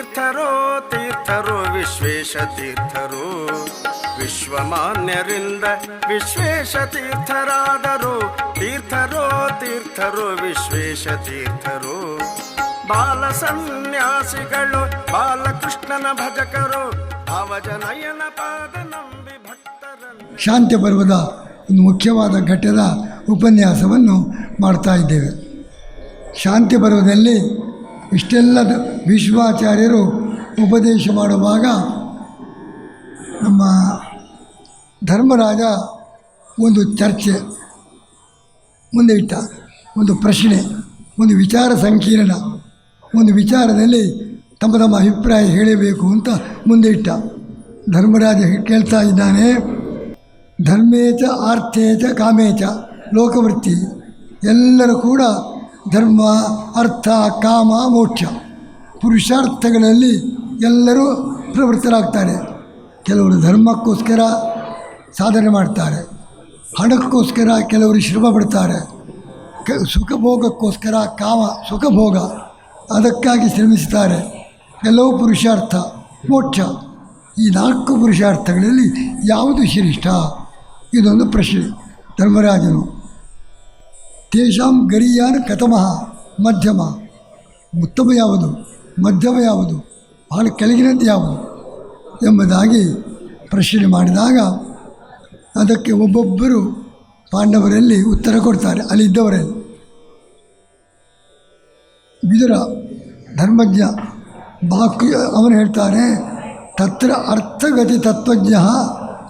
ತೀರ್ಥರೋ, ತೀರ್ಥರು, ವಿಶ್ವೇಶ ತೀರ್ಥರು. ವಿಶ್ವಮಾನ್ಯರಿಂದ ವಿಶ್ವೇಶ ತೀರ್ಥರಾದರು. ತೀರ್ಥರೋ, ತೀರ್ಥರು, ವಿಶ್ವೇಶ ತೀರ್ಥರು. ಬಾಲ ಸನ್ಯಾಸಿಗಳು ಬಾಲಕೃಷ್ಣನ ಭಜಕರು ಅವಜನಯನ ಪಾದ ನಂಬಿ ಭಕ್ತರನ್ನು. ಶಾಂತಿ ಪರ್ವದ ಒಂದು ಮುಖ್ಯವಾದ ಘಟ್ಟದ ಉಪನ್ಯಾಸವನ್ನು ಮಾಡ್ತಾ ಇದ್ದೇವೆ. ಶಾಂತಿ ಪರ್ವದಲ್ಲಿ ಇಷ್ಟೆಲ್ಲ ವಿಶ್ವಾಚಾರ್ಯರು ಉಪದೇಶ ಮಾಡುವಾಗ ನಮ್ಮ ಧರ್ಮರಾಜ ಒಂದು ಚರ್ಚೆ, ಮುಂದೆ ಇಟ್ಟ, ಒಂದು ಪ್ರಶ್ನೆ, ಒಂದು ವಿಚಾರ ಸಂಕೀರ್ಣ, ಒಂದು ವಿಚಾರದಲ್ಲಿ ತಮ್ಮ ತಮ್ಮ ಅಭಿಪ್ರಾಯ ಹೇಳಬೇಕು ಅಂತ ಮುಂದೆ ಇಟ್ಟ. ಧರ್ಮರಾಜ ಕೇಳ್ತಾ ಇದ್ದಾನೆ, ಧರ್ಮೇಚ ಆರ್ಥೇಚ ಕಾಮೇಚ ಲೋಕವೃತ್ತಿ, ಎಲ್ಲರೂ ಕೂಡ ಧರ್ಮ, ಅರ್ಥ, ಕಾಮ, ಮೋಕ್ಷ. ಪುರುಷಾರ್ಥಗಳಲ್ಲಿ ಎಲ್ಲರೂ ಪ್ರವೃತ್ತರಾಗ್ತಾರೆ. ಕೆಲವರು ಧರ್ಮಕ್ಕೋಸ್ಕರ ಸಾಧನೆ ಮಾಡ್ತಾರೆ. ಹಣಕ್ಕೋಸ್ಕರ ಕೆಲವರು ಶ್ರಮ ಪಡ್ತಾರೆ. ಕ ಸುಖ ಭೋಗಕ್ಕೋಸ್ಕರ ಕಾಮ ಸುಖ ಭೋಗ ಅದಕ್ಕಾಗಿ ಶ್ರಮಿಸ್ತಾರೆ. ಕೆಲವು ಪುರುಷಾರ್ಥ, ಮೋಕ್ಷ. ಈ ನಾಲ್ಕು ಪುರುಷಾರ್ಥಗಳಲ್ಲಿ ಯಾವುದು ಶ್ರೇಷ್ಠ? ಇದೊಂದು ಪ್ರಶ್ನೆ. ಧರ್ಮರಾಜನು ತೇಷಾಂ ಗರಿಯಾನ್ ಕಥಮಃ, ಮಧ್ಯಮ. ಉತ್ತಮ ಯಾವುದು ಮಧ್ಯಮ ಯಾವುದು ಬಹಳ ಕೆಳಗಿನದ್ದು ಯಾವುದು ಎಂಬುದಾಗಿ ಪ್ರಶ್ನೆ ಮಾಡಿದಾಗ ಅದಕ್ಕೆ ಒಬ್ಬೊಬ್ಬರು ಪಾಂಡವರಲ್ಲಿ ಉತ್ತರ ಕೊಡ್ತಾರೆ ಅಲ್ಲಿದ್ದವರಲ್ಲಿ ವಿದುರ, ಧರ್ಮಜ್ಞ, ಬಾಕಿ, ಅವನು ಹೇಳ್ತಾನೆ, ತತ್ರ ಅರ್ಥಗತಿ ತತ್ವಜ್ಞ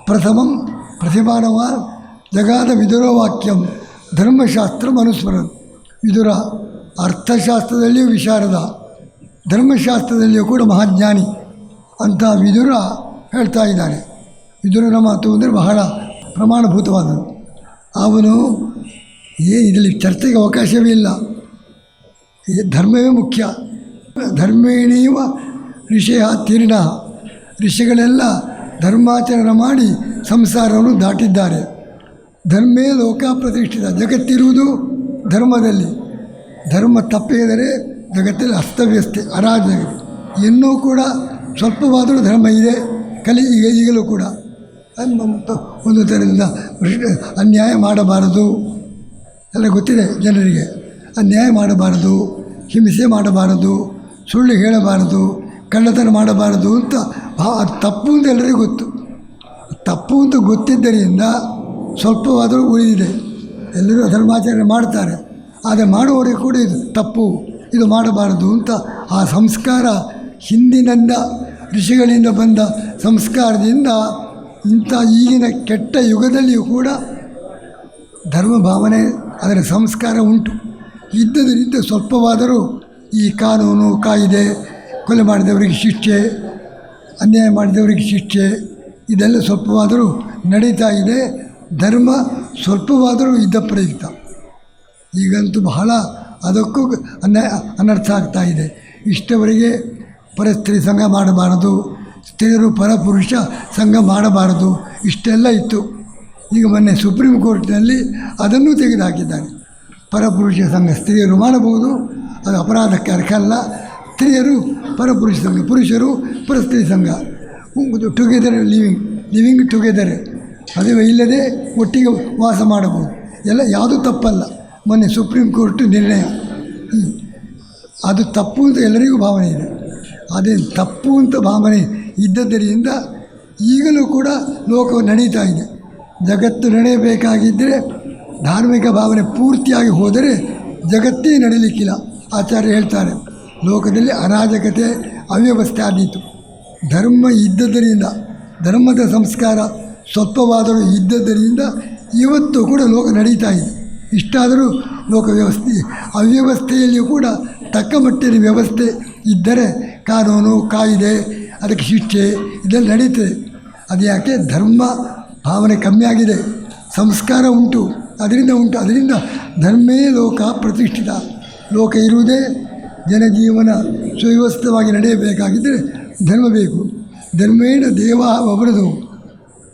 ಪ್ರಥಮಂ ಪ್ರತಿಮಾನವ ಜಗಾದ ವಿದುರ ವಾಕ್ಯಂ. ಧರ್ಮಶಾಸ್ತ್ರ ಮನುಸ್ಮರಣ ಇದರ ಅರ್ಥಶಾಸ್ತ್ರದಲ್ಲಿಯೂ ವಿಶಾರದ. ಧರ್ಮಶಾಸ್ತ್ರದಲ್ಲಿಯೂ ಕೂಡ ಮಹಾಜ್ಞಾನಿ ಅಂತ ವಿದುರ ಹೇಳ್ತಾ ಇದ್ದಾನೆ. ವಿದುರನ ಮಾತು ಅಂದರೆ ಬಹಳ ಪ್ರಮಾಣಭೂತವಾದನು ಅವನು ಏ, ಇದರಲ್ಲಿ ಚರ್ಚೆಗೆ ಅವಕಾಶವೇ ಇಲ್ಲ. ಧರ್ಮವೇ ಮುಖ್ಯ. ಧರ್ಮೇಣೀವ ಋಷಯ ತೀರ್ಣ. ಋಷಿಗಳೆಲ್ಲ ಧರ್ಮಾಚರಣೆ ಮಾಡಿ ಸಂಸಾರವನ್ನು ದಾಟಿದ್ದಾರೆ. ಧರ್ಮೇ ಲೋಕ ಪ್ರತಿಷ್ಠಿತ. ಜಗತ್ತಿರುವುದು ಧರ್ಮದಲ್ಲಿ. ಧರ್ಮ ತಪ್ಪಿದರೆ ಜಗತ್ತಲ್ಲಿ ಅಸ್ತವ್ಯಸ್ತೆ ಅರಾಜಕ ಇನ್ನೂ ಕೂಡ ಸ್ವಲ್ಪವಾದರೂ ಧರ್ಮ ಇದೆ, ಕಲಿ ಈಗ ಈಗಲೂ ಕೂಡ. ಒಂದು ಥರದಿಂದ ಅನ್ಯಾಯ ಮಾಡಬಾರದು. ಎಲ್ಲ ಗೊತ್ತಿದೆ ಜನರಿಗೆ. ಅನ್ಯಾಯ ಮಾಡಬಾರದು, ಹಿಂಸೆ ಮಾಡಬಾರದು, ಸುಳ್ಳು ಹೇಳಬಾರದು, ಕಳ್ಳತನ ಮಾಡಬಾರದು ಅಂತ ಅದು ತಪ್ಪು ಅಂತ ಎಲ್ಲರಿಗೂ ಗೊತ್ತು. ತಪ್ಪು ಅಂತ ಗೊತ್ತಿದ್ದರಿಂದ ಸ್ವಲ್ಪವಾದರೂ ಉಳಿದಿದೆ. ಎಲ್ಲರೂ ಧರ್ಮಾಚರಣೆ ಮಾಡ್ತಾರೆ. ಆದರೆ ಮಾಡುವವರಿಗೆ ಕೂಡ ಇದು ತಪ್ಪು. ಇದು ಮಾಡಬಾರದು ಅಂತ ಆ ಸಂಸ್ಕಾರ ಹಿಂದಿನಿಂದ, ಋಷಿಗಳಿಂದ ಬಂದ ಸಂಸ್ಕಾರದಿಂದ ಇಂಥ ಈಗಿನ ಕೆಟ್ಟ ಯುಗದಲ್ಲಿಯೂ ಕೂಡ ಧರ್ಮ ಭಾವನೆ ಅದರ ಸಂಸ್ಕಾರ ಉಂಟು. ಇದ್ದದರಿಂದ ಸ್ವಲ್ಪವಾದರೂ ಈ ಕಾನೂನು, ಕಾಯಿದೆ, ಕೊಲೆ ಮಾಡಿದವರಿಗೆ ಶಿಕ್ಷೆ, ಅನ್ಯಾಯ ಮಾಡಿದವರಿಗೆ ಶಿಕ್ಷೆ, ಇದೆಲ್ಲ ಸ್ವಲ್ಪವಾದರೂ ನಡೀತಾ ಇದೆ. ಧರ್ಮ ಸ್ವಲ್ಪವಾದರೂ ಇದ್ದ ಪ್ರಯುಕ್ತ ಈಗಂತೂ ಬಹಳ ಅದಕ್ಕೂ ಅನ್ಯಾಯ ಅನರ್ಥ ಆಗ್ತಾ ಇದೆ. ಇಷ್ಟವರೆಗೆ ಪರಸ್ತ್ರೀ ಸಂಘ ಮಾಡಬಾರದು, ಸ್ತ್ರೀಯರು ಪರಪುರುಷ ಸಂಘ ಮಾಡಬಾರದು, ಇಷ್ಟೆಲ್ಲ ಇತ್ತು. ಈಗ ಮೊನ್ನೆ ಸುಪ್ರೀಂ ಕೋರ್ಟ್ನಲ್ಲಿ ಅದನ್ನು ತೆಗೆದುಹಾಕಿದ್ದಾರೆ. ಪರಪುರುಷ ಸಂಘ ಸ್ತ್ರೀಯರು ಮಾಡಬಹುದು, ಅದು ಅಪರಾಧಕ್ಕೆ ಅರ್ಥ ಅಲ್ಲ. ಸ್ತ್ರೀಯರು, ಪರಪುರುಷ ಸಂಘ, ಪುರುಷರು, ಪರಸ್ತ್ರೀ ಸಂಘ. ಟುಗೆದರ್ ಲಿವಿಂಗ್ ಲಿವಿಂಗ್ ಟುಗೆದರ್ ಮದುವೆ ಇಲ್ಲದೆ ಒಟ್ಟಿಗೆ ವಾಸ ಮಾಡಬಹುದು. ಎಲ್ಲ ಯಾವುದೂ ತಪ್ಪಲ್ಲ. ಮೊನ್ನೆ ಸುಪ್ರೀಂ ಕೋರ್ಟ್ ನಿರ್ಣಯ. ಅದು ತಪ್ಪು ಅಂತ ಎಲ್ಲರಿಗೂ ಭಾವನೆ ಇದೆ. ಅದೇ ತಪ್ಪು ಅಂತ ಭಾವನೆ ಇದ್ದದರಿಂದ ಈಗಲೂ ಕೂಡ ಲೋಕ ನಡೀತಾ ಇದೆ. ಜಗತ್ತು ನಡೆಯಬೇಕಾಗಿದ್ದರೆ ಧಾರ್ಮಿಕ ಭಾವನೆ ಪೂರ್ತಿಯಾಗಿ ಹೋದರೆ ಜಗತ್ತೇ ನಡೀಲಿಕ್ಕಿಲ್ಲ. ಆಚಾರ್ಯ ಹೇಳ್ತಾರೆ, ಲೋಕದಲ್ಲಿ ಅರಾಜಕತೆ ಅವ್ಯವಸ್ಥೆ ಆದೀತು. ಧರ್ಮ ಇದ್ದದರಿಂದ ಧರ್ಮದ ಸಂಸ್ಕಾರ ಸ್ವಲ್ಪವಾದರೂ ಇದ್ದದರಿಂದ ಇವತ್ತು ಕೂಡ ಲೋಕ ನಡೀತಾ ಇದೆ. ಇಷ್ಟಾದರೂ ಲೋಕ ವ್ಯವಸ್ಥೆ, ಅವ್ಯವಸ್ಥೆಯಲ್ಲಿಯೂ ಕೂಡ ತಕ್ಕ ಮಟ್ಟಿನ ವ್ಯವಸ್ಥೆ ಇದ್ದರೆ ಕಾನೂನು, ಕಾಯಿದೆ, ಅದಕ್ಕೆ ಶಿಕ್ಷೆ ಇದೆಲ್ಲ ನಡೀತದೆ. ಅದು ಯಾಕೆ? ಧರ್ಮ ಭಾವನೆ ಕಮ್ಮಿ ಆಗಿದೆ. ಸಂಸ್ಕಾರ ಉಂಟು. ಅದರಿಂದ ಉಂಟು. ಅದರಿಂದ ಧರ್ಮೇ ಲೋಕ ಪ್ರತಿಷ್ಠಿತ. ಲೋಕ ಇರುವುದೇ ಜನಜೀವನ ಸುವ್ಯವಸ್ಥಿತವಾಗಿ ನಡೆಯಬೇಕಾಗಿದ್ದರೆ ಧರ್ಮ ಬೇಕು. ಧರ್ಮೇಣ ದೇವ ಒಬ್ಬರದು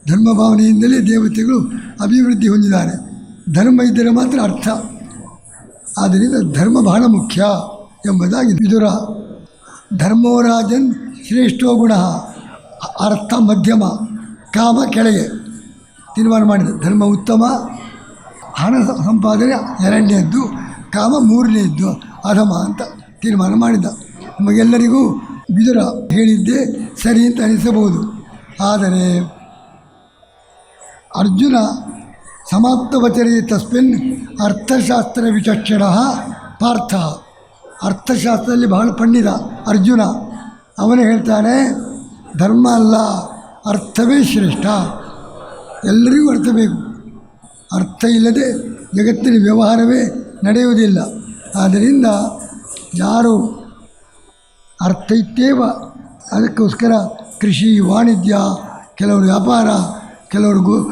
ಧರ್ಮ ಭಾವನೆಯಿಂದಲೇ ದೇವತೆಗಳು ಅಭಿವೃದ್ಧಿ ಹೊಂದಿದ್ದಾರೆ. ಧರ್ಮ ಇದ್ದರೆ ಮಾತ್ರ ಅರ್ಥ. ಆದ್ದರಿಂದ ಧರ್ಮ ಬಹಳ ಮುಖ್ಯ ಎಂಬುದಾಗಿ ವಿದುರ. ಧರ್ಮೋ ರಾಜನ್ ಶ್ರೇಷ್ಠೋ ಗುಣ. ಅರ್ಥ ಮಧ್ಯಮ, ಕಾಮ ಕೆಳಗೆ. ತೀರ್ಮಾನ ಮಾಡಿದ. ಧರ್ಮ ಉತ್ತಮ, ಹಣ ಸಂಪಾದನೆ ಎರಡನೇದ್ದು, ಕಾಮ ಮೂರನೇದ್ದು, ಅಧಮ ಅಂತ ತೀರ್ಮಾನ ಮಾಡಿದ. ನಮಗೆಲ್ಲರಿಗೂ ಬಿದುರ ಹೇಳಿದ್ದೇ ಸರಿ ಅಂತ ಅನಿಸಬಹುದು. ಆದರೆ ಅರ್ಜುನ ಸಮಾಪ್ತವಚರಿ ತಸ್ಮಿನ್ ಅರ್ಥಶಾಸ್ತ್ರ ವಿಚಕ್ಷಣ ಪಾರ್ಥ. ಅರ್ಥಶಾಸ್ತ್ರದಲ್ಲಿ ಬಹಳ ಪಂಡಿತ ಅರ್ಜುನ. ಅವನು ಹೇಳ್ತಾನೆ, ಧರ್ಮ ಅಲ್ಲ, ಅರ್ಥವೇ ಶ್ರೇಷ್ಠ. ಎಲ್ಲರಿಗೂ ಅರ್ಥ ಬೇಕು. ಅರ್ಥ ಇಲ್ಲದೆ ಜಗತ್ತಿನ ವ್ಯವಹಾರವೇ ನಡೆಯುವುದಿಲ್ಲ. ಆದ್ದರಿಂದ ಯಾರು ಅರ್ಥ ಇತ್ತೇವ ಅದಕ್ಕೋಸ್ಕರ ಕೃಷಿ, ವಾಣಿಜ್ಯ ಕೆಲವರು ವ್ಯಾಪಾರ ಕೆಲವರು ಗೋ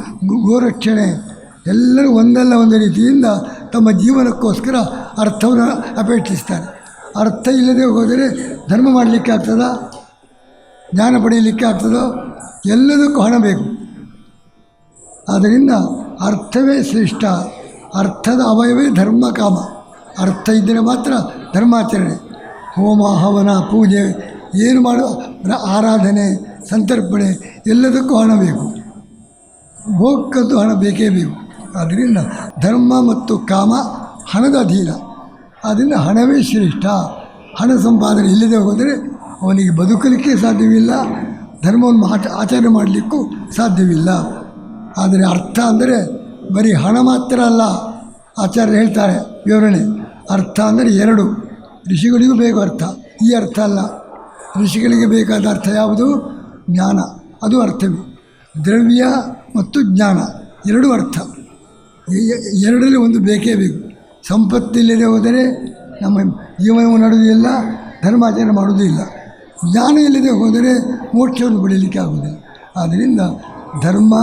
ಗೋರಕ್ಷಣೆ, ಎಲ್ಲರೂ ಒಂದಲ್ಲ ಒಂದು ರೀತಿಯಿಂದ ತಮ್ಮ ಜೀವನಕ್ಕೋಸ್ಕರ ಅರ್ಥವನ್ನು ಅಪೇಕ್ಷಿಸ್ತಾರೆ. ಅರ್ಥ ಇಲ್ಲದೆ ಹೋದರೆ ಧರ್ಮ ಮಾಡಲಿಕ್ಕೆ ಆಗ್ತದ? ಜ್ಞಾನ ಪಡೆಯಲಿಕ್ಕೆ ಆಗ್ತದೋ? ಎಲ್ಲದಕ್ಕೂ ಹಣ ಬೇಕು. ಆದ್ದರಿಂದ ಅರ್ಥವೇ ಶ್ರೇಷ್ಠ. ಅರ್ಥದ ಅವಯವೇ ಧರ್ಮ ಕಾಮ. ಅರ್ಥ ಇದ್ದರೆ ಮಾತ್ರ ಧರ್ಮಾಚರಣೆ. ಹೋಮ, ಹವನ, ಪೂಜೆ, ಏನು ಮಾಡೋ ಆರಾಧನೆ, ಸಂತರ್ಪಣೆ, ಎಲ್ಲದಕ್ಕೂ ಹಣ ಬೇಕು. ಭೋಗಕ್ಕಂತೂ ಹಣ ಬೇಕೇ ಬೇಕು. ಆದ್ದರಿಂದ ಧರ್ಮ ಮತ್ತು ಕಾಮ ಹಣದ ಅಧೀನ. ಆದ್ದರಿಂದ ಹಣವೇ ಶ್ರೇಷ್ಠ. ಹಣ ಸಂಪಾದನೆ ಇಲ್ಲದೆ ಹೋದರೆ ಅವನಿಗೆ ಬದುಕಲಿಕ್ಕೆ ಸಾಧ್ಯವಿಲ್ಲ. ಧರ್ಮವನ್ನು ಆಚ ಆಚರಣೆ ಮಾಡಲಿಕ್ಕೂ ಸಾಧ್ಯವಿಲ್ಲ. ಆದರೆ ಅರ್ಥ ಅಂದರೆ ಬರೀ ಹಣ ಮಾತ್ರ ಅಲ್ಲ ಆಚಾರ್ಯರು ಹೇಳ್ತಾರೆ, ವಿವರಣೆ. ಅರ್ಥ ಅಂದರೆ ಎರಡು. ಋಷಿಗಳಿಗೂ ಬೇಕು ಅರ್ಥ. ಈ ಅರ್ಥ ಅಲ್ಲ. ಋಷಿಗಳಿಗೆ ಬೇಕಾದ ಅರ್ಥ ಯಾವುದು? ಜ್ಞಾನ. ಅದು ಅರ್ಥವೇ. ದ್ರವ್ಯ ಮತ್ತು ಜ್ಞಾನ, ಎರಡು ಅರ್ಥ. ಎರಡರಲ್ಲಿ ಒಂದು ಬೇಕೇ ಬೇಕು. ಸಂಪತ್ತಿಲ್ಲದೆ ಹೋದರೆ ನಮ್ಮ ಜೀವನವು ನಡೆಯುವುದಿಲ್ಲ ಧರ್ಮಾಚರಣೆ ಮಾಡುವುದೂ ಇಲ್ಲ. ಜ್ಞಾನ ಇಲ್ಲದೆ ಹೋದರೆ ಮೋಕ್ಷವನ್ನು ಪಡೆಯಲಿಕ್ಕೆ ಆಗುವುದಿಲ್ಲ. ಆದ್ದರಿಂದ ಧರ್ಮ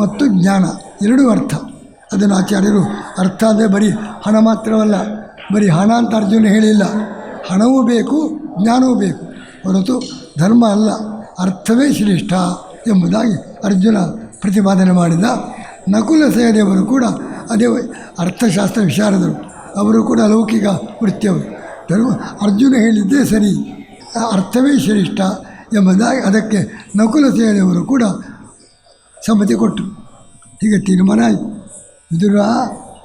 ಮತ್ತು ಜ್ಞಾನ ಎರಡೂ ಅರ್ಥ. ಅದನ್ನು ಆಚಾರ್ಯರು ಅರ್ಥ ಅಂದರೆ ಬರೀ ಹಣ ಮಾತ್ರವಲ್ಲ, ಬರೀ ಹಣ ಅಂತ ಅರ್ಜುನ ಹೇಳಿಲ್ಲ. ಹಣವೂ ಬೇಕು, ಜ್ಞಾನವೂ ಬೇಕು. ಹೊರತು ಧರ್ಮ ಅಲ್ಲ, ಅರ್ಥವೇ ಶ್ರೇಷ್ಠ ಎಂಬುದಾಗಿ ಅರ್ಜುನ ಪ್ರತಿಪಾದನೆ ಮಾಡಿದ ನಕುಲ ಸಹದೇವರು ಕೂಡ ಅದೇ ಅರ್ಥಶಾಸ್ತ್ರ ವಿಚಾರದರು ಅವರು ಕೂಡ ಲೌಕಿಕ ವೃತ್ತಿಯವರು. ಧರ್ಮ, ಅರ್ಜುನ ಹೇಳಿದ್ದೇ ಸರಿ. ಅರ್ಥವೇ ಶ್ರೇಷ್ಠ ಎಂಬುದಾಗಿ ಅದಕ್ಕೆ ನಕುಲ ಸಹದೇವರು ಕೂಡ ಸಮ್ಮತಿ ಕೊಟ್ಟರು. ಹೀಗೆ ತೀರ್ಮಾನ ಆಯಿತು.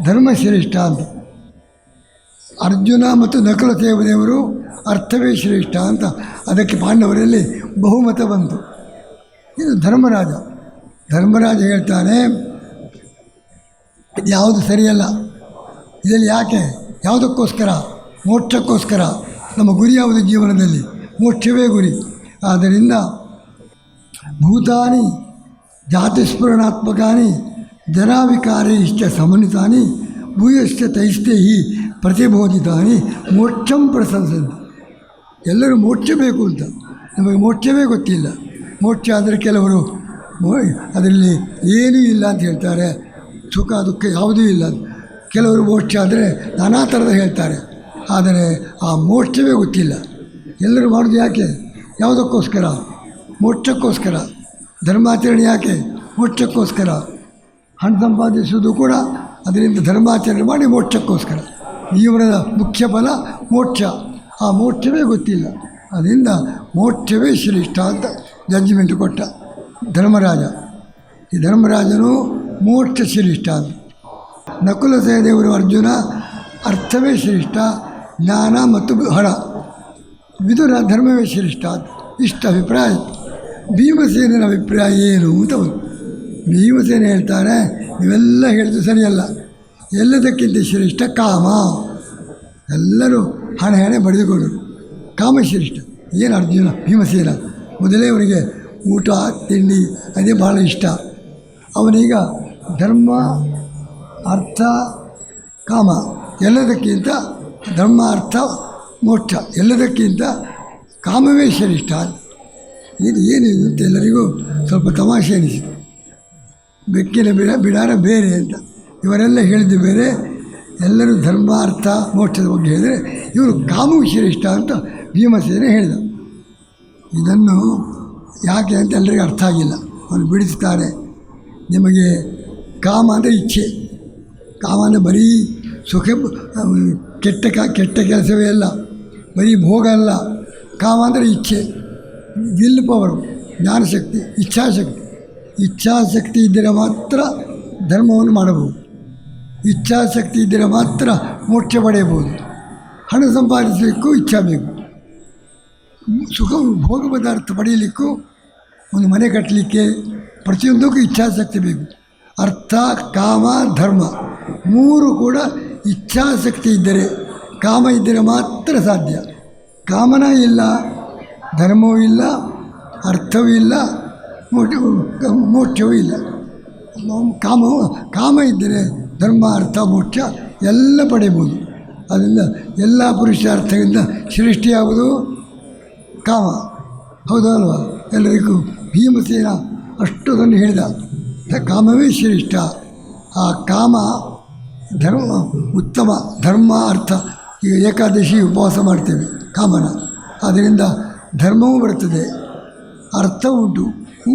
ಧರ್ಮ ಶ್ರೇಷ್ಠ ಅಂತ. ಅರ್ಜುನ ಮತ್ತು ನಕುಲ ದೇವದೇವರು ಅರ್ಥವೇ ಶ್ರೇಷ್ಠ ಅಂತ ಅದಕ್ಕೆ ಪಾಂಡವರಲ್ಲಿ ಬಹುಮತ ಬಂತು. ಇದು ಧರ್ಮರಾಜ. ಧರ್ಮರಾಜ ಹೇಳ್ತಾನೆ ಯಾವುದು ಸರಿಯಲ್ಲ. ಇದರಲ್ಲಿ ಯಾಕೆ? ಯಾವುದಕ್ಕೋಸ್ಕರ? ಮೋಕ್ಷಕ್ಕೋಸ್ಕರ? ನಮ್ಮ ಗುರಿ ಯಾವುದು ಜೀವನದಲ್ಲಿ. ಮೋಕ್ಷವೇ ಗುರಿ. ಆದ್ದರಿಂದ ಭೂತಾನಿ ಜಾತಿಸ್ಫುರಣಾತ್ಮಕಾನಿ ಇಷ್ಟ ಸಮನ್ವಿತಾನಿ, ಭೂಯಶ್ಚ ತೈಸ್ತೇ ಹಿ ಪ್ರತಿಬೋಧಿತಾನಿ, ಮೋಕ್ಷಂ ಪ್ರಶಂಸಂತಿ. ಎಲ್ಲರೂ ಮೋಕ್ಷ ಬೇಕು ಅಂತ. ನಮಗೆ ಮೋಕ್ಷವೇ ಗೊತ್ತಿಲ್ಲ. ಮೋಕ್ಷ ಅಂದರೆ ಕೆಲವರು ಅದರಲ್ಲಿ ಏನೂ ಇಲ್ಲ ಅಂತ ಹೇಳ್ತಾರೆ. ಸುಖ, ದುಃಖ ಯಾವುದೂ ಇಲ್ಲ. ಕೆಲವರು ಮೋಕ್ಷ ಆದರೆ ನಾನಾ ಥರದ ಹೇಳ್ತಾರೆ. ಆದರೆ ಆ ಮೋಕ್ಷವೇ ಗೊತ್ತಿಲ್ಲ. ಎಲ್ಲರೂ ಮಾಡೋದು ಯಾಕೆ? ಯಾವುದಕ್ಕೋಸ್ಕರ? ಮೋಕ್ಷಕ್ಕೋಸ್ಕರ. ಧರ್ಮಾಚರಣೆ ಯಾಕೆ? ಮೋಕ್ಷಕ್ಕೋಸ್ಕರ. ಹಣ ಸಂಪಾದಿಸುವುದು ಕೂಡ ಅದರಿಂದ ಧರ್ಮಾಚರಣೆ ಮಾಡಿ ಮೋಕ್ಷಕ್ಕೋಸ್ಕರ. ಜೀವನದ ಮುಖ್ಯ ಫಲ ಮೋಕ್ಷ. ಆ ಮೋಕ್ಷವೇ ಗೊತ್ತಿಲ್ಲ. ಅದರಿಂದ ಮೋಕ್ಷವೇ ಶ್ರೇಷ್ಠ ಅಂತ ಜಡ್ಜ್ಮೆಂಟ್ ಕೊಟ್ಟ. ಧರ್ಮರಾಜ. ಈ ಧರ್ಮರಾಜನು ಮೋಕ್ಷ ಶ್ರೇಷ್ಠ ಅದು ನಕುಲ ಸಹದೇವರು ಅರ್ಜುನ ಅರ್ಥವೇ ಶ್ರೇಷ್ಠ, ಜ್ಞಾನ ಮತ್ತು ಹಣ ವಿದುರ ಧರ್ಮವೇ ಶ್ರೇಷ್ಠ ಇಷ್ಟ ಅಭಿಪ್ರಾಯ? ಭೀಮಸೇನನ ಅಭಿಪ್ರಾಯ ಏನು ಅಂತ ಭೀಮಸೇನ ಹೇಳ್ತಾರೆ ಇವೆಲ್ಲ ಹೇಳಿದ್ರು ಸರಿಯಲ್ಲ. ಎಲ್ಲದಕ್ಕಿಂತ ಶ್ರೇಷ್ಠ ಕಾಮ. ಎಲ್ಲರೂ ಹಣ ಹಣೆ ಬಡಿದುಕೊಂಡರು. ಕಾಮ ಶ್ರೇಷ್ಠ. ಏನು ಅರ್ಜುನ? ಭೀಮಸೇನ? ಮೊದಲೇ ಅವರಿಗೆ ಊಟ ತಿಂಡಿ, ಅದೇ ಭಾಳ ಇಷ್ಟ. ಅವನೀಗ ಧರ್ಮ, ಅರ್ಥ, ಕಾಮ ಎಲ್ಲದಕ್ಕಿಂತ ಧರ್ಮ, ಅರ್ಥ, ಮೋಕ್ಷ ಎಲ್ಲದಕ್ಕಿಂತ ಕಾಮವೇ ಶ್ರೇಷ್ಠ. ಇದು ಏನಿದು ಅಂತ ಎಲ್ಲರಿಗೂ ಸ್ವಲ್ಪ ತಮಾಷೆ ಅನಿಸಿತು. ಬೆಕ್ಕಿನ ಬಿಡ, ಬಿಡಾರ ಬೇರೆ ಅಂತ. ಇವರೆಲ್ಲ ಹೇಳಿದ್ದು ಬೇರೆ. ಎಲ್ಲರೂ ಧರ್ಮ, ಅರ್ಥ, ಮೋಕ್ಷದ ಬಗ್ಗೆ ಹೇಳಿದರೆ ಇವರು ಕಾಮವು ಶ್ರೇಷ್ಠ ಅಂತ ಭೀಮಸೇನೆ ಹೇಳಿದ. ಇದನ್ನು ಯಾಕೆ ಅಂತ ಎಲ್ಲರಿಗೂ ಅರ್ಥ ಆಗಿಲ್ಲ. ಅವನು ಬಿಡಿಸ್ತಾರೆ. ನಿಮಗೆ ಕಾಮ ಅಂದರೆ ಇಚ್ಛೆ. ಕಾಮ ಅಂದರೆ ಬರೀ ಸುಖ, ಕೆಟ್ಟ ಕ, ಕೆಟ್ಟ ಕೆಲಸವೇ ಅಲ್ಲ, ಬರೀ ಭೋಗ ಅಲ್ಲ. ಕಾಮ ಅಂದರೆ ಇಚ್ಛೆ. ವಿಲ್ ಪವರು, ಜ್ಞಾನಶಕ್ತಿ, ಇಚ್ಛಾಶಕ್ತಿ. ಇಚ್ಛಾಶಕ್ತಿ ಇದ್ದರೆ ಮಾತ್ರ ಧರ್ಮವನ್ನು ಮಾಡಬಹುದು. ಇಚ್ಛಾಶಕ್ತಿ ಇದ್ದರೆ ಮಾತ್ರ ಮೋಕ್ಷ ಪಡೆಯಬಹುದು. ಹಣ ಸಂಪಾದಿಸಲಿಕ್ಕೂ ಇಚ್ಛಾ ಬೇಕು. ಸುಖ ಭೋಗ ಪದಾರ್ಥ ಪಡೆಯಲಿಕ್ಕೂ ಒಂದು ಮನೆ ಕಟ್ಟಲಿಕ್ಕೆ ಪ್ರತಿಯೊಂದಕ್ಕೂ ಇಚ್ಛಾಶಕ್ತಿ ಬೇಕು. ಅರ್ಥ, ಕಾಮ, ಧರ್ಮ ಮೂರು ಕೂಡ ಇಚ್ಛಾಶಕ್ತಿ ಇದ್ದರೆ ಕಾಮ ಇದ್ದರೆ ಮಾತ್ರ ಸಾಧ್ಯ. ಕಾಮನ ಇಲ್ಲ, ಧರ್ಮವೂ ಇಲ್ಲ, ಅರ್ಥವೂ ಇಲ್ಲ ಮೋಕ್ಷ ಮೋಕ್ಷವೂ ಇಲ್ಲ. ಕಾಮ ಕಾಮ ಇದ್ದರೆ ಧರ್ಮ, ಅರ್ಥ, ಮೋಕ್ಷ ಎಲ್ಲ ಪಡೆಯಬಹುದು. ಅದರಿಂದ ಎಲ್ಲ ಪುರುಷಾರ್ಥದಿಂದ ಸೃಷ್ಟಿ ಯಾವುದು ಕಾಮ. ಹೌದಲ್ವ ಎಲ್ಲರಿಗೂ ಭೀಮಸೇನ ಅಷ್ಟೊಂದು ಹೇಳಿದ. ಕಾಮವೇ ಶ್ರೇಷ್ಠ. ಆ ಕಾಮ ಧರ್ಮ, ಉತ್ತಮ ಧರ್ಮ ಅರ್ಥ. ಈಗ ಏಕಾದಶಿ ಉಪವಾಸ ಮಾಡ್ತೇವೆ ಕಾಮನ. ಅದರಿಂದ ಧರ್ಮವೂ ಬರ್ತದೆ ಅರ್ಥ ಉಂಟು.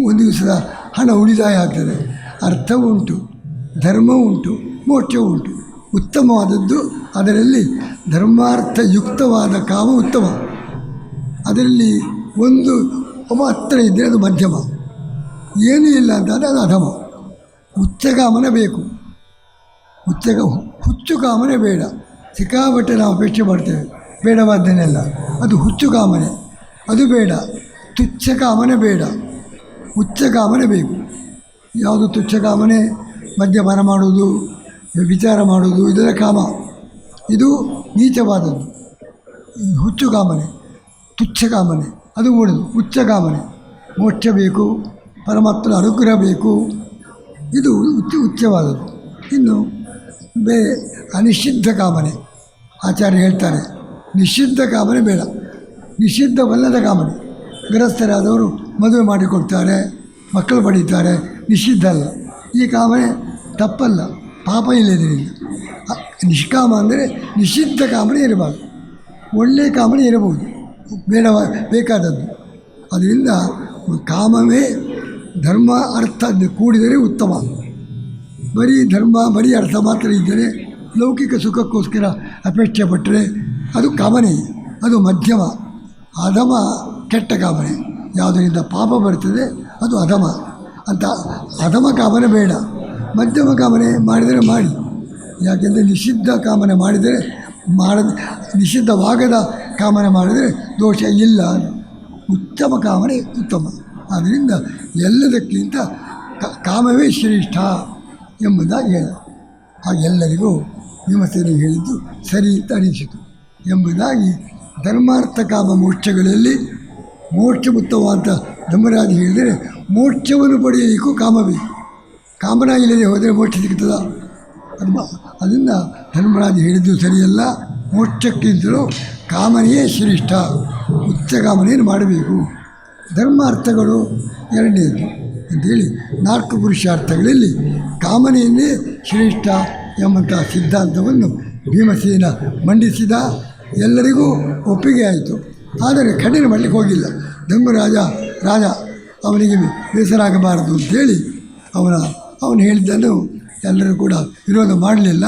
ಒಂದು ದಿವಸದ ಹಣ ಉಳಿದಾಯ ಆಗ್ತದೆ. ಅರ್ಥ ಉಂಟು. ಧರ್ಮ ಉಂಟು. ಮೋಕ್ಷ ಉಂಟು. ಉತ್ತಮವಾದದ್ದು ಅದರಲ್ಲಿ ಧರ್ಮಾರ್ಥ ಯುಕ್ತವಾದ ಕಾಮ ಉತ್ತಮ. ಅದರಲ್ಲಿ ಒಂದು ಮಾತ್ರ ಇದ್ದರೆ ಅದು ಮಧ್ಯಮ. ಏನೂ ಇಲ್ಲ ಅಂತಂದರೆ ಅದು ಅಧಮ. ಉಚ್ಚಗಾಮನ ಬೇಕು. ಹುಚ್ಚಗ ಹುಚ್ಚು ಕಾಮನೆ ಬೇಡ. ಸಿಕ್ಕಾಪಟ್ಟೆ ನಾವು ಅಪೇಕ್ಷೆ ಮಾಡ್ತೇವೆ. ಬೇಡವಾದ್ದನ್ನೆಲ್ಲ ಅದು ಹುಚ್ಚು ಕಾಮನೆ ಅದು ಬೇಡ. ತುಚ್ಛ ಕಾಮನೆ ಬೇಡ. ಉಚ್ಚ ಕಾಮನೆ ಬೇಕು. ಯಾವುದು ತುಚ್ಛ ಕಾಮನೆ ಮದ್ಯಪಾನ ಮಾಡುವುದು ವಿಚಾರ ಮಾಡುವುದು ಇದರ ಕಾಮ. ಇದು ನೀಚವಾದದ್ದು. ಹುಚ್ಚು ಕಾಮನೆ ತುಚ್ಛ ಕಾಮನೆ ಅದು ಉಳಿದು ಉಚ್ಚಗಾಮನೆ ಮೋಕ್ಷ ಬೇಕು ಪರಮಾತ್ಮನ ಅನುಗ್ರಹ ಬೇಕು ಇದು ಉಚ್ಚ ಉಚ್ಚವಾದದ್ದು ಇನ್ನು ಬೇ ಅನಿಷಿದ್ಧ ಕಾಮನೆ ಆಚಾರ್ಯ ಹೇಳ್ತಾರೆ ನಿಷಿದ್ಧ ಕಾಮನೆ ಬೇಡ. ನಿಷಿದ್ಧವಲ್ಲದ ಕಾಮನೆ. ಗೃಹಸ್ಥರಾದವರು ಮದುವೆ ಮಾಡಿಕೊಡ್ತಾರೆ, ಮಕ್ಕಳು ಪಡೀತಾರೆ, ನಿಷಿದ್ಧ ಅಲ್ಲ. ಈ ಕಾಮನೆ ತಪ್ಪಲ್ಲ, ಪಾಪ ಇಲ್ಲದಿರಲಿಲ್ಲ ನಿಷ್ಕಾಮ ಅಂದರೆ ನಿಷಿದ್ಧ ಕಾಮನೆ ಇರಬಾರ್ದು. ಒಳ್ಳೆಯ ಕಾಮನೆ ಇರಬಹುದು. ಬೇಡವ ಬೇಕಾದದ್ದು. ಅದರಿಂದ ಕಾಮವೇ ಧರ್ಮ ಅರ್ಥ ಕೂಡಿದರೆ ಉತ್ತಮ. ಬರೀ ಧರ್ಮ, ಬರೀ ಅರ್ಥ ಮಾತ್ರ ಇದ್ದರೆ ಲೌಕಿಕ ಸುಖಕ್ಕೋಸ್ಕರ ಅಪೇಕ್ಷೆ ಪಟ್ಟರೆ ಅದು ಕಾಮನೆ, ಅದು ಮಧ್ಯಮ. ಅಧಮ ಕೆಟ್ಟ ಕಾಮನೆ. ಯಾವುದರಿಂದ ಪಾಪ ಬರ್ತದೆ ಅದು ಅಧಮ ಅಂತ ಅಧಮ ಕಾಮನೆ ಬೇಡ. ಮಧ್ಯಮ ಕಾಮನೆ ಮಾಡಿದರೆ ಮಾಡಿ. ಯಾಕೆಂದರೆ ನಿಷಿದ್ಧ ಕಾಮನೆ ಮಾಡಿದರೆ ಮಾಡ ನಿಷಿದ್ಧವಾಗದ ಕಾಮನೆ ಮಾಡಿದರೆ ದೋಷ ಇಲ್ಲ ಉತ್ತಮ ಕಾಮನೆ, ಉತ್ತಮ. ಆದ್ದರಿಂದ ಎಲ್ಲದಕ್ಕಿಂತ ಕಾಮವೇ ಶ್ರೇಷ್ಠ ಎಂಬುದಾಗಿ ಹೇಳ. ಹಾಗೆಲ್ಲರಿಗೂ ವಿಮರ್ಶನೆ ಹೇಳಿದ್ದು ಸರಿ ಅಂತ ಅನಿಸಿತು ಎಂಬುದಾಗಿ ಧರ್ಮಾರ್ಥ ಕಾಮ ಮೋಕ್ಷಗಳಲ್ಲಿ ಮೋಕ್ಷಭೂತವಾದ ಧರ್ಮರಾಜ ಹೇಳಿದರೆ ಮೋಕ್ಷವನ್ನು ಪಡೆಯಲಿಕ್ಕೂ ಕಾಮವೇ ಕಾಮನ ಹೋದರೆ ಮೋಕ್ಷ ಸಿಗ್ತದ ಅದು ಅದನ್ನು ಧರ್ಮರಾಜ ಹೇಳಿದ್ದು ಸರಿಯಲ್ಲ. ಮೋಕ್ಷಕ್ಕಿಂತಲೂ ಕಾಮನೆಯೇ ಶ್ರೇಷ್ಠ. ಉಚ್ಚ ಕಾಮನೆಯನ್ನು ಮಾಡಬೇಕು. ಧರ್ಮ ಅರ್ಥಗಳು ಎರಡನೇದು ಅಂತೇಳಿ ನಾಲ್ಕು ಪುರುಷಾರ್ಥಗಳಲ್ಲಿ ಕಾಮನೆಯನ್ನೇ ಶ್ರೇಷ್ಠ ಎಂಬಂಥ ಸಿದ್ಧಾಂತವನ್ನು ಭೀಮಸೇನ ಮಂಡಿಸಿದ ಎಲ್ಲರಿಗೂ ಒಪ್ಪಿಗೆ ಆಯಿತು. ಆದರೆ ಕಠಿಣ ಮಾಡಲಿಕ್ಕೆ ಹೋಗಿಲ್ಲ. ಧರ್ಮರಾಜ, ರಾಜ, ಅವನಿಗೆ ಬೇಸರಾಗಬಾರದು ಅಂತೇಳಿ ಅವನ, ಅವನು ಹೇಳಿದ್ದನ್ನು ಎಲ್ಲರೂ ಕೂಡ ವಿರೋಧ ಮಾಡಲಿಲ್ಲ.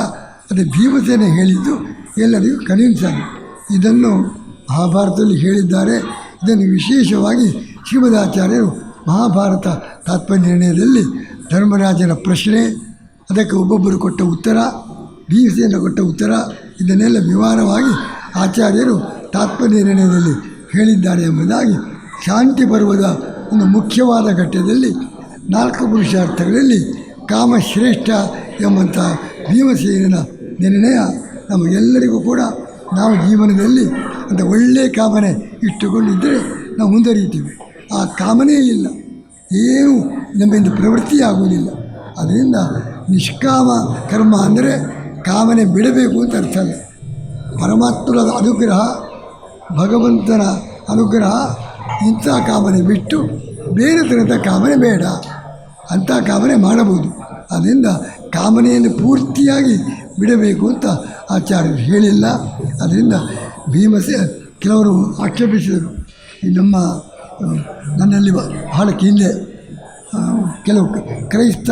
ಅದೇ ಭೀಮಸೇನೆ ಹೇಳಿದ್ದು ಎಲ್ಲರಿಗೂ ಆಗಿ ಇದನ್ನು ಮಹಾಭಾರತದಲ್ಲಿ ಹೇಳಿದ್ದಾರೆ. ಇದನ್ನು ವಿಶೇಷವಾಗಿ ಶ್ರೀಮದಾಚಾರ್ಯರು ಮಹಾಭಾರತ ತಾತ್ಪರ್ಯನಿರ್ಣಯದಲ್ಲಿ ಧರ್ಮರಾಜನ ಪ್ರಶ್ನೆ, ಅದಕ್ಕೆ ಒಬ್ಬೊಬ್ಬರು ಕೊಟ್ಟ ಉತ್ತರ ಭೀಮಸೇನ ಕೊಟ್ಟ ಉತ್ತರ, ಇದನ್ನೆಲ್ಲ ವಿವರವಾಗಿ ಆಚಾರ್ಯರು ತಾತ್ಪರ್ಯ ನಿರ್ಣಯದಲ್ಲಿ ಹೇಳಿದ್ದಾರೆ ಎಂಬುದಾಗಿ ಶಾಂತಿ ಪರ್ವದ ಒಂದು ಮುಖ್ಯವಾದ ಘಟ್ಟದಲ್ಲಿ ನಾಲ್ಕು ಪುರುಷಾರ್ಥಗಳಲ್ಲಿ ಕಾಮಶ್ರೇಷ್ಠ ಎಂಬಂಥ ಭೀಮಸೇನನ ನಿರ್ಣಯ ನಮಗೆಲ್ಲರಿಗೂ ಕೂಡ ನಾವು ಜೀವನದಲ್ಲಿ ಅಂತ ಒಳ್ಳೆಯ ಕಾಮನೆ ಇಟ್ಟುಕೊಂಡಿದ್ದರೆ ನಾವು ಮುಂದರಿಯುತ್ತೇವೆ ಆ ಕಾಮನೇ ಇಲ್ಲ. ಏನೂ ನಮ್ಮಿಂದ ಪ್ರವೃತ್ತಿ ಆಗುವುದಿಲ್ಲ. ಅದರಿಂದ ನಿಷ್ಕಾಮ ಕರ್ಮ ಅಂದರೆ ಕಾಮನೆ ಬಿಡಬೇಕು ಅಂತ ಅರ್ಥ ಅಲ್ಲ. ಪರಮಾತ್ಮನ ಅನುಗ್ರಹ, ಭಗವಂತನ ಅನುಗ್ರಹ ಇಂಥ ಕಾಮನೆ ಬಿಟ್ಟು ಬೇರೆ ಥರದ ಕಾಮನೆ ಬೇಡ. ಅಂಥ ಕಾಮನೆ ಮಾಡಬಹುದು. ಅದರಿಂದ ಕಾಮನೆಯನ್ನು ಪೂರ್ತಿಯಾಗಿ ಬಿಡಬೇಕು ಅಂತ ಆಚಾರ್ಯರು ಹೇಳಿಲ್ಲ. ಅದರಿಂದ ಭೀಮಸೆ ಕೆಲವರು ಆಕ್ಷೇಪಿಸಿದರು. ಈ ನಮ್ಮ ನನ್ನಲ್ಲಿ ಬಹಳ ಹಿಂದೆ ಕೆಲವು ಕ್ರೈಸ್ತ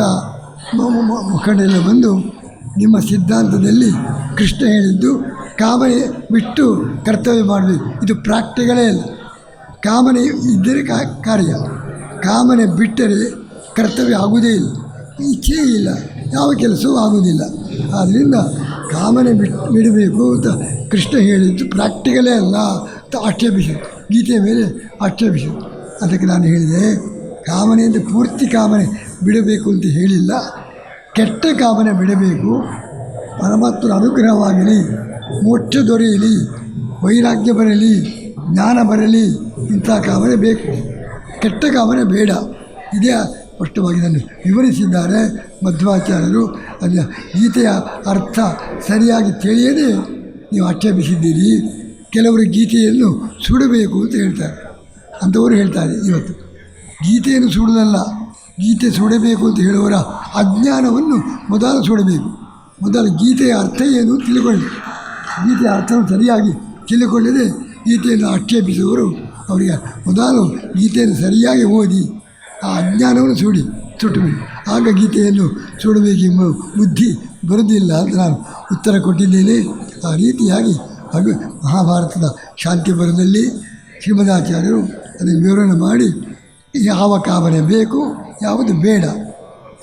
ಮ- ಮ- ಬಂದು ನಿಮ್ಮ ಸಿದ್ಧಾಂತದಲ್ಲಿ ಕೃಷ್ಣ ಹೇಳಿದ್ದು, ಕಾಮನೆ ಬಿಟ್ಟು ಕರ್ತವ್ಯ ಮಾಡಬೇಕು. ಇದು ಪ್ರಾಕ್ಟಿಕಲೇ ಇಲ್ಲ ಕಾಮನೆ ಇದ್ದರೆ ಕಾರ್ಯ. ಕಾಮನೆ ಬಿಟ್ಟರೆ ಕರ್ತವ್ಯ ಆಗುವುದೇ ಇಲ್ಲ. ಇಚ್ಛೆಯೇ ಇಲ್ಲ. ಯಾವ ಕೆಲಸವೂ ಆಗುವುದಿಲ್ಲ ಆದ್ದರಿಂದ ಕಾಮನೆ ಬಿಟ್ಟು ಬಿಡಬೇಕು ಅಂತ ಕೃಷ್ಣ ಹೇಳಿದ್ದು ಪ್ರಾಕ್ಟಿಕಲೇ ಅಲ್ಲ ಅಂತ ಆಕ್ಷೇಪಿಸಿದ್ದು. ಗೀತೆಯ ಮೇಲೆ ಆಕ್ಷೇಪಿಸಿದ್ದು. ಅದಕ್ಕೆ ನಾನು ಹೇಳಿದೆ ಕಾಮನೆಯಿಂದ ಪೂರ್ತಿ ಕಾಮನೆ, ಬಿಡಬೇಕು ಅಂತ ಹೇಳಿಲ್ಲ. ಕೆಟ್ಟ ಕಾಮನೆ ಬಿಡಬೇಕು. ಪರಮಾತ್ಮನ ಅನುಗ್ರಹವಾಗಲಿ, ಮೋಕ್ಷ ದೊರೆಯಲಿ, ವೈರಾಗ್ಯ ಬರಲಿ, ಜ್ಞಾನ ಬರಲಿ ಇಂಥ ಕಾಮನೆ ಬೇಕು. ಕೆಟ್ಟ ಕಾಮನೆ ಬೇಡ. ಇದೇ ಸ್ಪಷ್ಟವಾಗಿ ಇದನ್ನು ವಿವರಿಸಿದ್ದಾರೆ ಮಧ್ವಾಚಾರ್ಯರು. ಅಲ್ಲಿ, ಗೀತೆಯ ಅರ್ಥ ಸರಿಯಾಗಿ ತಿಳಿಯದೆ ನೀವು ಆಕ್ಷೇಪಿಸಿದ್ದೀರಿ. ಕೆಲವರು ಗೀತೆಯನ್ನು ಸುಡಬೇಕು ಅಂತ ಹೇಳ್ತಾರೆ. ಅಂಥವರು ಹೇಳ್ತಾರೆ ಇವತ್ತು. ಗೀತೆಯನ್ನು ಸುಡೋದಲ್ಲ, ಗೀತೆ ಸುಡಬೇಕು ಅಂತ ಹೇಳುವವರ ಅಜ್ಞಾನವನ್ನು ಮೊದಲು ಸುಡಬೇಕು. ಮೊದಲು ಗೀತೆಯ ಅರ್ಥ ಏನು ತಿಳ್ಕೊಳ್ಳಿ. ಗೀತೆಯ ಅರ್ಥವನ್ನು ಸರಿಯಾಗಿ ತಿಳ್ಕೊಳ್ಳದೆ ಗೀತೆಯನ್ನು ಆಕ್ಷೇಪಿಸುವವರು ಅವರಿಗೆ ಮೊದಲು ಗೀತೆಯನ್ನು ಸರಿಯಾಗಿ ಓದಿ ಆ ಅಜ್ಞಾನವನ್ನು ಸುಡಿ, ಸುಟ್ಟುಬಿಡಿ. ಆಗ ಗೀತೆಯನ್ನು ಸುಡಬೇಕೆಂಬ ಬುದ್ಧಿ ಬರುವುದಿಲ್ಲ. ಅಂತ ನಾನು ಉತ್ತರ ಕೊಟ್ಟಿದ್ದೇನೆ. ಆ ರೀತಿಯಾಗಿ ಹಾಗೂ ಮಹಾಭಾರತದ ಶಾಂತಿ ಬರದಲ್ಲಿ ಶ್ರೀಮದಾಚಾರ್ಯರು ಅದನ್ನು ವಿವರಣೆ ಮಾಡಿ, ಯಾವ ಕಾಮನೆ ಬೇಕು, ಯಾವುದು ಬೇಡ,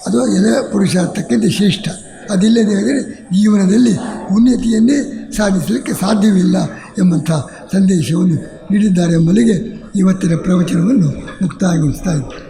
ಅದು ಎಲೆ ಪುರುಷಾರ್ಥಕ್ಕಿಂತ ಶ್ರೇಷ್ಠ. ಅದಿಲ್ಲದೆ ಆದರೆ ಜೀವನದಲ್ಲಿ ಉನ್ನತಿಯನ್ನೇ ಸಾಧಿಸಲಿಕ್ಕೆ ಸಾಧ್ಯವಿಲ್ಲ ಎಂಬಂಥ ಸಂದೇಶವನ್ನು ನೀಡಿದ್ದಾರೆ ಎಂಬಲ್ಲಿಗೆ ಇವತ್ತಿನ ಪ್ರವಚನವನ್ನು ಮುಕ್ತಾಯಗೊಳಿಸ್ತಾ ಇದ್ದೆ